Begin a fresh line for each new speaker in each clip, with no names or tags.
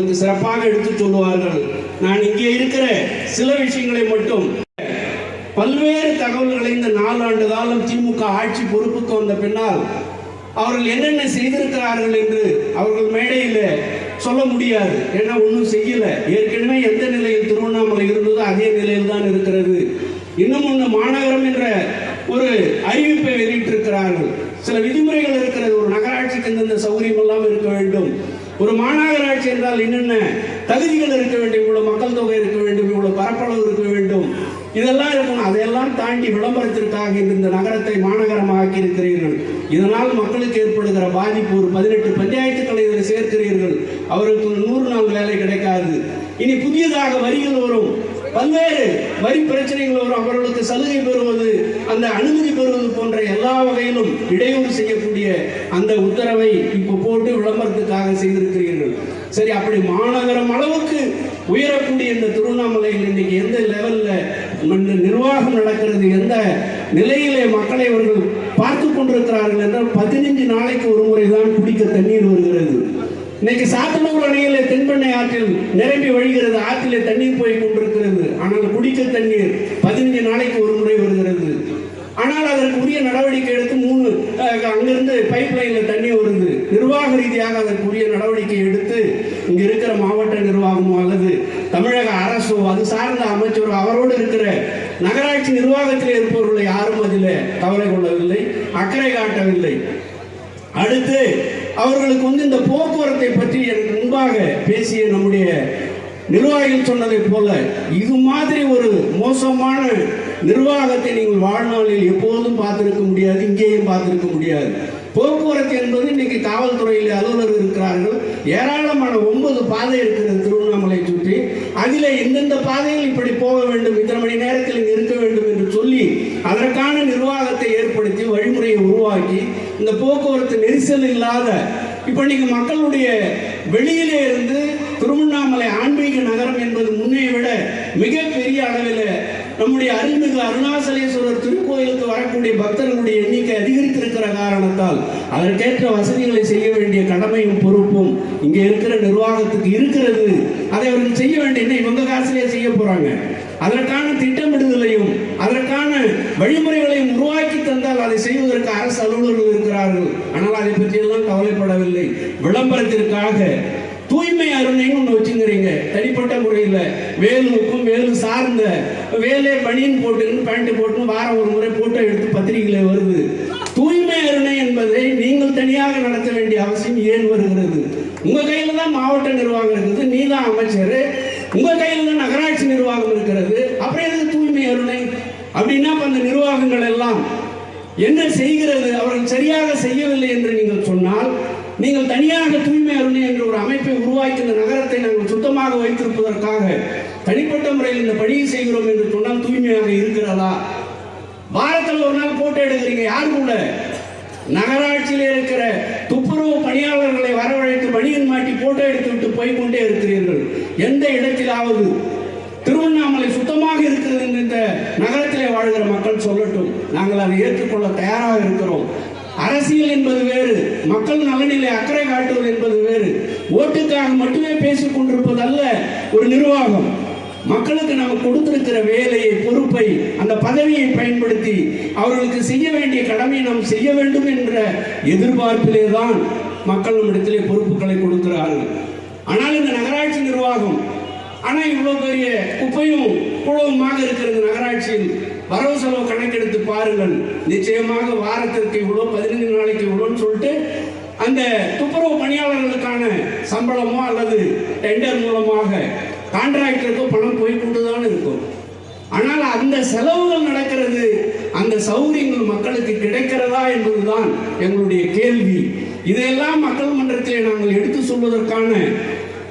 சிறப்பாக எடுத்து சொல்லுவார்கள். நான் இங்கே இருக்கிற சில விஷயங்களை மட்டும் பல்வேறு தகவல்களை இந்த நாலாண்டு காலம் திமுக ஆட்சி பொறுப்புக்கு வந்த பின்னால் அவர்கள் என்னென்ன செய்திருக்கிறார்கள் என்று அவர்கள் மேடையில் சொல்ல முடியாது. ஏன்னா ஒன்றும் செய்யல. ஏற்கனவே எந்த நிலையில் திருவண்ணாமலை இருந்ததோ அதே நிலையில் தான் இருக்கிறது. இன்னும் ஒன்று மாநகரம் என்ற ஒரு அறிவிப்பை வெளியிட்டிருக்கிறார்கள். சில விதிமுறைகள் இருக்கிறது. ஒரு நகராட்சிக்கு இந்த சௌகரியம் எல்லாம் இருக்க வேண்டும். ஒரு மாநகராட்சி என்றால் என்னென்ன? தகுதிகள் இருக்க வேண்டும் இவ்வளவு மக்கள் தொகை இருக்க வேண்டும் இவ்வளவு பரப்பளவு இருக்க வேண்டும். இதெல்லாம் இருக்கணும். அதையெல்லாம் தாண்டி விளம்பரத்திற்காக இந்த நகரத்தை மாநகரமாக்கி இருக்கிறீர்கள் இதனால் மக்களுக்கு ஏற்படுகிற பாதிப்பு ஒரு பதினெட்டு பஞ்சாயத்துக்களை இதில் சேர்க்கிறீர்கள். அவருக்கு ஒரு நூறு நாள் வேலை கிடைக்காது. இனி புதியதாக வரிகள் வரும். பல்வேறு வரி பிரச்சனைகள் வரும். அவர்களுக்கு சலுகை பெறுவது அந்த அனுமதி பெறுவது போன்ற எல்லா வகையிலும் இடையூறு செய்யக்கூடிய அந்த உத்தரவை இப்போ போட்டு விளம்பரத்துக்காக செய்திருக்கிறீர்கள். சரி அப்படி மாநகரம் அளவுக்கு உயரக்கூடிய இந்த திருவண்ணாமலையில் இன்னைக்கு எந்த லெவல்ல நிர்வாகம் நடக்கிறது எந்த நிலையிலே மக்களை அவர்கள் பார்த்து கொண்டிருக்கிறார்கள் என்றால் பதினைஞ்சு நாளைக்கு ஒரு முறை தான் குடிக்க தண்ணீர் வருகிறது. இன்னைக்கு சாத்தனூர் அணையில தென்பெண்ணை ஆற்றில் நிரம்பி வழிகிறது. ஆற்றிலே தண்ணீர் போய் கொண்டிருக்கிறது. ஆனால் குடிக்க தண்ணீர் பதினஞ்சு நாளைக்கு ஒரு முறை வருகிறது. ஆனால் அதற்கு உரிய நடவடிக்கை எடுத்து மூணு அங்கிருந்து பைப் லைன்ல தண்ணி வருது. நிர்வாக ரீதியாக அதற்கு உரிய நடவடிக்கை எடுத்து இங்க இருக்கிற மாவட்ட நிர்வாகமோ அல்லது தமிழக அரசோ அது சார்ந்த அமைச்சரோ அவரோடு இருக்கிற நகராட்சி நிர்வாகத்தில் இருப்பவர்களை யாரும் அதில் கவலை கொள்ளவில்லை அக்கறை காட்டவில்லை. அடுத்து அவர்களுக்கு வந்து இந்த போக்குவரத்தை பற்றி எனக்கு முன்பாக பேசிய நம்முடைய நிர்வாகிகள் சொன்னதைப் போல இது மாதிரி ஒரு மோசமான நிர்வாகத்தை நீங்கள் வாழ்நாளில் எப்போதும் பார்த்திருக்க முடியாது இங்கேயும் பார்த்திருக்க முடியாது. போக்குவரத்து என்பது இன்னைக்கு காவல்துறையில் அலுவலர் இருக்கிறார்கள். ஏராளமான ஒன்பது பாதை இருக்கிறது திருவண்ணாமலை சுற்றி. அதில் எந்தெந்த பாதையில் இப்படி போக வேண்டும் இத்தனை மணி நேரத்தில் இங்கு இருக்க வேண்டும் என்று சொல்லி அதற்கான நிர்வாகத்தை ஏற்படுத்தி வழிமுறையை உருவாக்கி இந்த போக்குவரத்து நெரிசல் இல்லாத இப்போ நீங்கள் மக்களுடைய வெளியிலே இருந்து திருவண்ணாமலை ஆன்மீக நகரம் என்பது முன்னே விட மிகப்பெரிய அளவில் நம்முடைய அருள்மிகு அருணாசலேஸ்வரர் திருக்கோயிலுக்கு வரக்கூடிய பக்தர்களுடைய எண்ணிக்கை அதிகரித்திருக்கிற காரணத்தால் அதற்கேற்ற வசதிகளை செய்ய வேண்டிய கடமையும் பொறுப்பும் இங்கே இருக்கிற நிர்வாகத்துக்கு இருக்கிறது. அதை அவர்கள் செய்ய வேண்டிய இவங்க காசுலேயே செய்ய போறாங்க. அதற்கான திட்டம் அதற்கான வழிமுறைகளையும் உருவாக்கி தந்தால் அதை செய்வதற்கு அரசு அலுவலர்கள் இருக்கிறார்கள் ஆனால் அதை பற்றியெல்லாம் கவலைப்படவில்லை விளம்பரத்திற்காக தூய்மை அருணைன்னு ஒன்று வச்சுங்கிறீங்க தனிப்பட்ட முறையில் வேலுக்கும் வேலு சார்ந்த வேலே பனியன் போட்டுன்னு பேண்ட் போட்டுன்னு வாரம் ஒரு முறை போட்டோ எடுத்து பத்திரிகையில் வருது. தூய்மை அருணை என்பதை நீங்கள் தனியாக நடத்த வேண்டிய அவசியம் ஏன் வருகிறது? உங்க கையில் தான் மாவட்ட நிர்வாகம் இருக்குது நீ தான் அமைச்சர். உங்க கையில தான் நகராட்சி நிர்வாகம் இருக்கிறது. அப்புறம் எதுக்கு தூய்மை அருணை? அப்படின்னா அந்த நிர்வாகங்கள் எல்லாம் என்ன செய்கிறது? அவர்கள் சரியாக செய்யவில்லை என்று நீங்கள் சொன்னால் நீங்கள் தனியாக தூய்மை அருணை என்ற ஒரு அமைப்பை உருவாக்கி இந்த நகரத்தை நாங்கள் சுத்தமாக வைத்திருப்பதற்காக தனிப்பட்ட முறையில் இந்த பணியை செய்கிறோம் என்று சொன்னால் தூய்மையாக இருக்கிறதா? வாரத்தில் ஒரு நாள் போட்டோ எடுக்கிறீங்க யார் கூட? நகராட்சியில் இருக்கிற துப்புரவு பணியாளர்களை வரவழைத்து பணியில் மாட்டி போட்டோ எடுத்து விட்டு போய்கொண்டே இருக்கிறீர்கள். எந்த இடத்திலாவது? திருவண்ணாமலை சுத்தமாக இருக்கிறது என்று இந்த நகரத்திலே வாழ்கிற மக்கள் சொல்லட்டும். நாங்கள் அதை ஏற்றுக்கொள்ள தயாராக இருக்கிறோம். அரசியல் என்பது வேறு மக்கள் நலனிலே அக்கறை காட்டுவது என்பது வேறு. ஓட்டுக்காக மட்டுமே பேசிக் கொண்டிருப்பது அல்ல ஒரு நிர்வாகம். மக்களுக்கு நாம் கொடுத்திருக்கிற வேலையை பொறுப்பை அந்த பதவியை பயன்படுத்தி அவர்களுக்கு செய்ய வேண்டிய கடமையை நாம் செய்ய வேண்டும் என்ற எதிர்பார்ப்பிலே தான் மக்கள் நம்மிடத்திலே பொறுப்புகளை கொடுக்கிறார்கள். ஆனால் இந்த நகராட்சி நிர்வாகம் ஆனால் இவ்வளோ பெரிய குப்பையும் குளவுமாக இருக்கிறது நகராட்சியில் வரவு செலவு கணக்கெடுத்து பாருங்கள். நிச்சயமாக வாரத்திற்கு இவ்வளோ பதினைஞ்சு நாளைக்கு இவ்வளோன்னு சொல்லிட்டு அந்த துப்புரவு பணியாளர்களுக்கான சம்பளமோ அல்லது டெண்டர் மூலமாக கான்ட்ராக்டருக்கோ பணம் போய் கொண்டுதான் இருக்கும். ஆனால் அந்த செலவுகள் நடக்கிறது அந்த சௌகரியங்கள் மக்களுக்கு கிடைக்கிறதா என்பதுதான் எங்களுடைய கேள்வி. இதையெல்லாம் மக்கள் மன்றத்தை நாங்கள் எடுத்து சொல்வதற்கான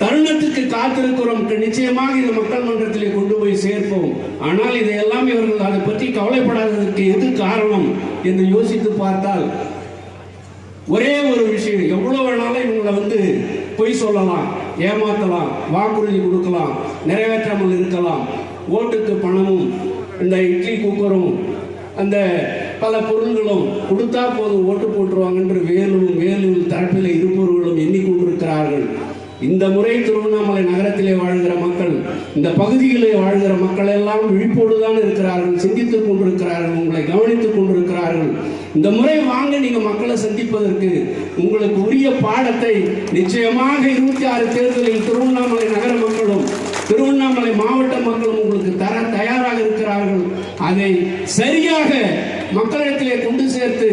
தருணத்துக்கு காத்திருக்கிறோம். நிச்சயமாக இந்த மக்கள் மன்றத்திலே கொண்டு போய் சேர்ப்போம். ஆனால் இதையெல்லாம் இவர்கள் அதை பற்றி கவலைப்படாததற்கு எது காரணம் என்று யோசித்து பார்த்தால் ஒரே ஒரு விஷயம். எவ்வளவு வேணாலும் இவங்களை வந்து பொய் சொல்லலாம் ஏமாத்தலாம் வாக்குறுதி கொடுக்கலாம் நிறைவேற்றாமல் இருக்கலாம். ஓட்டுக்கு பணமும் இந்த இட்லி குக்கரும் அந்த பல பொருள்களும் கொடுத்தா போதும் ஓட்டு போட்டுருவாங்கன்ற வேலும் வேலூர் தரப்பில் இருப்பவர்களும் எண்ணிக்கொண்டிருக்கிறார்கள் இந்த முறை திருவண்ணாமலை நகரத்திலே வாழ்கிற மக்கள் இந்த பகுதியிலே வாழ்கிற மக்கள் எல்லாம் விழிப்போடு தான் இருக்கிறார்கள் சிந்தித்துக் கொண்டிருக்கிறார்கள் உங்களை கவனித்துக் கொண்டிருக்கிறார்கள். இந்த முறை வாங்க நீங்கள் மக்களை சந்திப்பதற்கு உங்களுக்கு உரிய பாடத்தை நிச்சயமாக இருபத்தி ஆறு தேர்தலில் திருவண்ணாமலை நகர மக்களும் திருவண்ணாமலை மாவட்ட மக்களும் உங்களுக்கு தர அதை சரியாக மக்களிடத்திலே கொண்டு சேர்த்து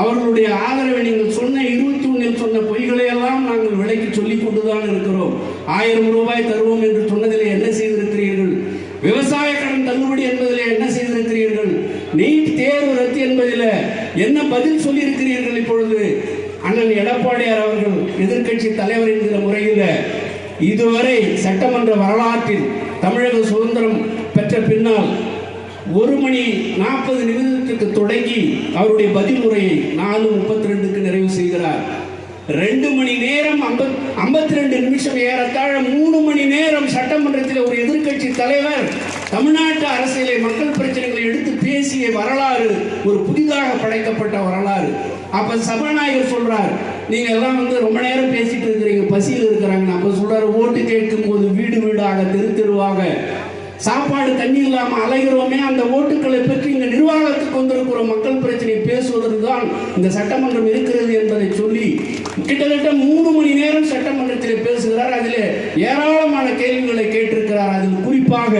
அவர்களுடைய ஆதரவை நீங்கள் சொன்ன இருபத்தி ஒன்றில் சொன்ன பொய்களை எல்லாம் நாங்கள் விலைக்கு சொல்லிக் கொண்டுதான் இருக்கிறோம். ஆயிரம் ரூபாய் தருவோம் என்று சொன்னதிலே என்ன செய்திருக்கிறீர்கள்? விவசாய கடன் தள்ளுபடி என்பதிலே என்ன செய்திருக்கிறீர்கள்? நீட் தேர்வு ரத்து என்பதில் என்ன பதில் சொல்லியிருக்கிறீர்கள் இப்பொழுது? அண்ணன் எடப்பாடியார் அவர்கள் எதிர்க்கட்சி தலைவர் என்கிற முறையில் இதுவரை சட்டமன்ற வரலாற்றில் தமிழக சுதந்திரம் பெற்ற பின்னால் ஒரு மணி நாற்பது நிமிடத்துக்கு தொடங்கி அவருடைய பதில் உரையை நாலு முப்பத்தி ரெண்டுக்கு நிறைவு செய்கிறார். ரெண்டு மணி நேரம் ஐம்பத்தி ரெண்டு நிமிஷம் ஏறத்தாழ மூணு மணி நேரம் சட்டமன்றத்தில் ஒரு எதிர்க்கட்சி தலைவர் தமிழ்நாட்டு அரசியலை மக்கள் பிரச்சனைகளை எடுத்து பேசிய வரலாறு ஒரு புதிதாக படைக்கப்பட்ட வரலாறு. அப்ப சபாநாயகர் சொல்றார் நீங்க எல்லாம் வந்து ரொம்ப நேரம் பேசிட்டு இருக்கிறீங்க பசியில் இருக்கிறாங்க. அப்ப சொல்றாரு ஓட்டு கேட்கும் போது வீடு வீடாக தெரு தெருவாக சாப்பாடு தண்ணி இல்லாமல் அலைகிறோமே அந்த ஓட்டுக்களை பெற்று இங்கே நிர்வாகத்துக்கு வந்திருக்கிற மக்கள் பிரச்சனையை பேசுவதற்கு தான் இந்த சட்டமன்றம் இருக்கிறது என்பதை சொல்லி கிட்டத்தட்ட மூணு மணி நேரம் சட்டமன்றத்தில் பேசுகிறார். அதில் ஏராளமான கேள்விகளை கேட்டிருக்கிறார். அதில் குறிப்பாக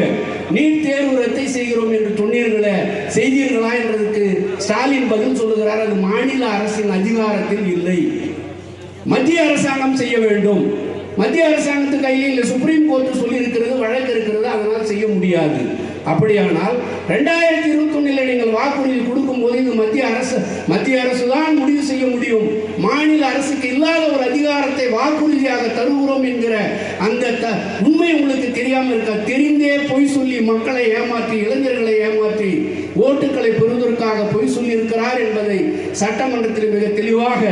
நீட் தேர்வு ரத்தை செய்கிறோம் என்று சொன்னீர்களே செய்தீர்களா என்றதுக்கு ஸ்டாலின் பதில் சொல்லுகிறார். அது மாநில அரசின் அதிகாரத்தில் இல்லை. மத்திய அரசாங்கம் செய்ய வேண்டும். மத்திய அரசாங்கத்து கையில் இல்லை சுப்ரீம் கோர்ட் சொல்லி இருக்கிறது வழக்கு இருக்கிறது. அதனால் முடியாது. அப்படியானால் ரெண்டாயிரத்தி இருபத்தி ஒன்னில் நீங்கள் வாக்குறுதி கொடுக்கும் போது இது மத்திய அரசு மத்திய அரசு தான் முடிவு செய்ய முடியும். மாநில அரசுக்கு இல்லாத ஒரு அதிகாரத்தை வாக்குறுதியாக தருகிறோம் என்கிற அந்த த உண்மை உங்களுக்கு தெரியாமல் இருக்க? தெரிந்தே பொய் சொல்லி மக்களை ஏமாற்றி இளைஞர்களை ஏமாற்றி ஓட்டுகளை பெறுவதற்காக பொய் சொல்லி இருக்கிறார் என்பதை சட்டமன்றத்தில் மிக தெளிவாக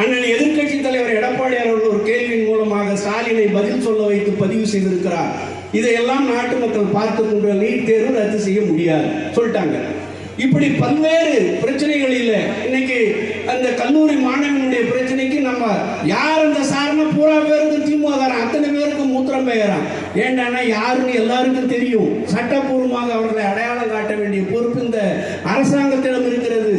அண்ணன் எதிர்கட்சி தலைவர் எடப்பாடி அவர்கள் ஒரு கேள்வியின் மூலமாக ஸ்டாலினை பதில் சொல்ல வைத்து பதிவு செய்திருக்கிறார். இதையெல்லாம் நாட்டு மக்கள் பார்த்து கொண்டு நீட் தேர்வு ரத்து செய்ய முடியாது. சொல்லிட்டாங்க. இப்படி பல்வேறு பிரச்சனைகளில் இன்னைக்கு அந்த கல்லூரி மாணவனுடைய பிரச்சனைக்கு நம்ம யார் அந்த சார்னா பூரா பேருக்கு திமுக அத்தனை பேருக்கு மூத்திரம் பெயரான். ஏண்டானா யாருன்னு எல்லாருக்கும் தெரியும். சட்டப்பூர்வமாக அவர்களை அடையாளம் காட்ட வேண்டிய பொறுப்பு இந்த அரசாங்கத்திடம் இருக்கிறது.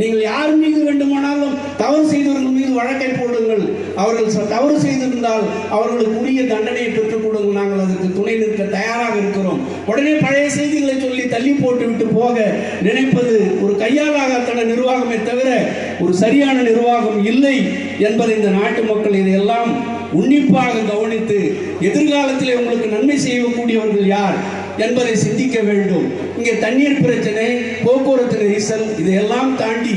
நீங்கள் யார் மீது வேண்டுமானாலும் தவறு செய்தவர்கள் மீது வழக்கை போடுங்கள். அவர்கள் ச- தவறு செய்திருந்தால் அவர்களுக்கு உரிய தண்டனையை பெற்றுக் கொடுங்கள் நாங்கள் அதற்கு துணை நிற்க தயாராக இருக்கிறோம். உடனே பழைய செய்திகளை சொல்லி தள்ளி போட்டு விட்டு போக நினைப்பது ஒரு கையாலாகத்தன நிர்வாகமே தவிர ஒரு சரியான நிர்வாகம் இல்லை என்பதை இந்த நாட்டு மக்கள் இதையெல்லாம் உன்னிப்பாக கவனித்து எதிர்காலத்தில் உங்களுக்கு நன்மை செய்யக்கூடியவர்கள் யார் என்பதை சிந்திக்க வேண்டும். இங்கே தண்ணீர் பிரச்சனை போக்குவரத்து நெரிசல் இதையெல்லாம் தாண்டி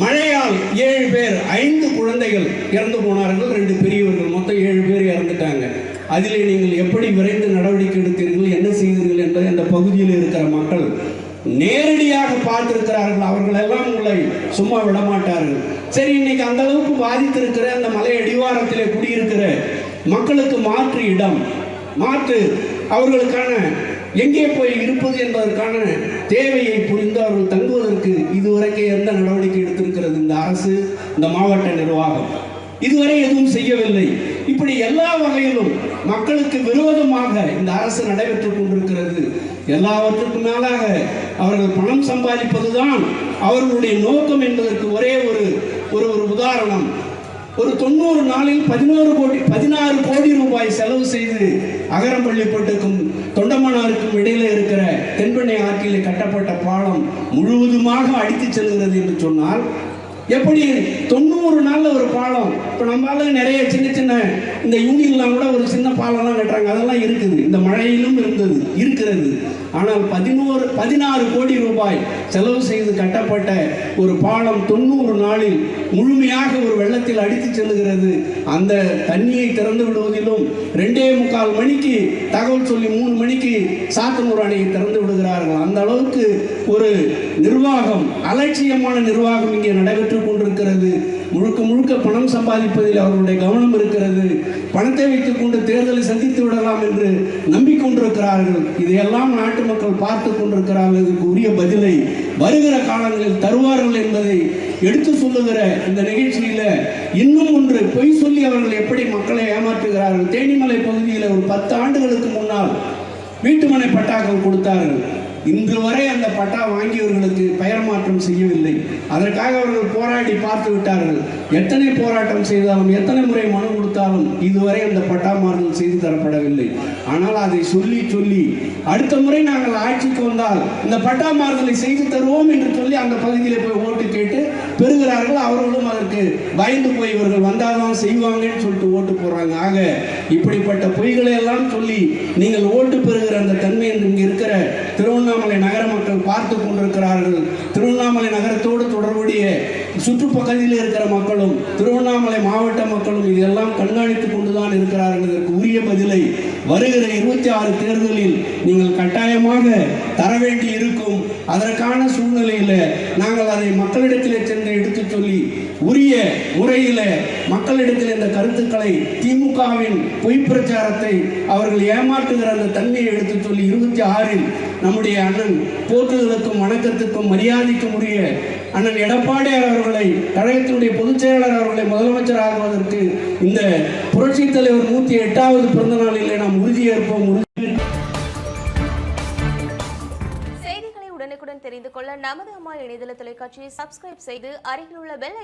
மழையால் ஏழு பேர் ஐந்து குழந்தைகள் இறந்து போனார்கள் ரெண்டு பெரியவர்கள் மொத்தம் ஏழு பேர் இறந்துட்டாங்க. அதிலே நீங்கள் எப்படி விரைந்து நடவடிக்கை எடுத்தீர்கள் என்ன செய்தீர்கள் என்பதை அந்த பகுதியில் இருக்கிற மக்கள் நேரடியாக பார்த்திருக்கிறார்கள். அவர்கள் எல்லாம் உங்களை சும்மா விட மாட்டார்கள் சரி இன்னைக்கு அந்த அளவுக்கு பாதித்திருக்கிற அந்த மலை அடிவாரத்திலே குடியிருக்கிற மக்களுக்கு மாற்று இடம் மாற்று அவர்களுக்கான எங்கே போய் இருப்பது என்பதற்கான தேவையை புரிந்து அவர்கள் தங்குவதற்கு இதுவரைக்கும் எந்த நடவடிக்கை எடுத்திருக்கிறது இந்த அரசு இந்த மாவட்ட நிர்வாகம்? இதுவரை எதுவும் செய்யவில்லை. இப்படி எல்லா வகையிலும் மக்களுக்கு விரோதமாக இந்த அரசு நடைபெற்றுக் கொண்டிருக்கிறது. எல்லாவற்றுக்கும் மேலாக அவர்கள் பணம் சம்பாதிப்பதுதான் அவர்களுடைய நோக்கம் என்பதற்கு ஒரே ஒரு ஒரு ஒரு உதாரணம். ஒரு தொண்ணூறு நாளில் பதினோரு கோடி பதினாறு கோடி ரூபாய் செலவு செய்து அகரம்பள்ளிப்பட்டுக்கும் தொண்டமனாருக்கும் இடையில இருக்கிற தென்பெண்ணை ஆற்றில் கட்டப்பட்ட பாலம் முழுவதுமாக அடித்துச் செல்கிறது என்று சொன்னால் எப்படி தொண்ணூறு நாள்ல ஒரு பாலம்? இப்போ நம்மளால நிறைய சின்ன சின்ன இந்த யூனியன்லாம் கூட ஒரு சின்ன பாலம்லாம் கட்டுறாங்க. அதெல்லாம் இருக்குது. இந்த மழையிலும் இருந்தது இருக்கிறது. ஆனால் பதினோரு பதினாறு கோடி ரூபாய் செலவு செய்து கட்டப்பட்ட ஒரு பாலம் தொண்ணூறு நாளில் முழுமையாக ஒரு வெள்ளத்தில் அடித்து செல்லுகிறது. அந்த தண்ணியை திறந்து விடுவதிலும் ரெண்டே முக்கால் மணிக்கு தகவல் சொல்லி மூணு மணிக்கு சாத்தனூர் அணையை திறந்து விடுகிறார்கள். அந்த அளவுக்கு ஒரு நிர்வாகம் அலட்சியமான நிர்வாகம் இங்கே நடைபெற்று ஏற்றுக்கொண்டிருக்கிறது. முழுக்க முழுக்க பணம் சம்பாதிப்பதில் அவர்களுடைய கவனம் இருக்கிறது. பணத்தை வைத்துக் கொண்டு தேர்தலை சந்தித்து விடலாம் என்று நம்பிக்கொண்டிருக்கிறார்கள். இதையெல்லாம் நாட்டு மக்கள் பார்த்து கொண்டிருக்கிறார்கள் இதற்கு உரிய பதிலை வருகிற காலங்களில் தருவார்கள் என்பதை எடுத்து சொல்லுகிற இந்த நிகழ்ச்சியில் இன்னும் ஒன்று பொய் சொல்லி அவர்கள் எப்படி மக்களை ஏமாற்றுகிறார்கள். தேனிமலை பகுதியில் ஒரு பத்து ஆண்டுகளுக்கு முன்னால் வீட்டுமனை பட்டாக்கள் கொடுத்தார்கள். இன்று வரை அந்த பட்டா வாங்கியவர்களுக்கு பெயர் மாற்றம் செய்யவில்லை. அதற்காக அவர்கள் போராடி பார்த்து விட்டார்கள். எத்தனை போராட்டம் செய்தாலும் எத்தனை முறை மனு கொடுத்தாலும் இதுவரை அந்த பட்டா மாறுதல் செய்து தரப்படவில்லை. ஆனால் அதை சொல்லி சொல்லி அடுத்த முறை நாங்கள் ஆட்சிக்கு வந்தால் இந்த பட்டா மாறுதலை செய்து தருவோம் என்று சொல்லி அந்த பகுதியில் போய் ஓட்டு கேட்டு பெறுகிறார்கள். அவர்களும் அதற்கு பயந்து போய் இவர்கள் வந்தால்தான் செய்வாங்கன்னு சொல்லிட்டு ஓட்டு போடுறாங்க. ஆக இப்படிப்பட்ட பொய்களை எல்லாம் சொல்லி நீங்கள் ஓட்டு பெறுகிற அந்த தன்மை இங்கே இருக்கிற திருவண்ணாமலை நகர மக்கள் பார்த்து கொண்டிருக்கிறார்கள். திருவண்ணாமலை நகரத்தோடு தொடர்புடைய சுற்றுப்பகுதியில் இருக்கிற மக்களும் திருவண்ணாமலை மாவட்ட மக்களும் இதெல்லாம் கண்காணித்துக் கொண்டுதான் இருக்கிறார்கள். இதற்கு உரிய பதிலை வருகிற இருபத்தி ஆறு தேர்தலில் நீங்கள் கட்டாயமாக தர வேண்டி இருக்கும் அதற்கான சூழ்நிலையில் நாங்கள் அதை மக்களிடத்திலே சென்று எடுத்து சொல்லி உரிய முறையில் மக்களிடத்தில் இந்த கருத்துக்களை திமுகவின் பொய் பிரச்சாரத்தை அவர்கள் ஏமாற்றுகிற அந்த தன்மையை எடுத்து சொல்லி இருபத்தி ஆறில் நம்முடைய அண்ணன் போற்றுதலுக்கும் வணக்கத்துக்கும் மரியாதைக்கும் உரிய அண்ணன் எடப்பாடியார் அவர்களை கழகத்தினுடைய பொதுச் செயலாளர் அவர்களை முதலமைச்சர் ஆகுவதற்கு இந்த புரட்சி தலைவர் நூத்தி எட்டாவது பிறந்த நாளிலே நாம் உறுதியேற்போம்
செய்திகளை உடனுக்குடன் தெரிந்து கொள்ள நமது அம்மா இணையதள தொலைக்காட்சியை சப்ஸ்கிரைப் செய்து அருகில் உள்ள பெல்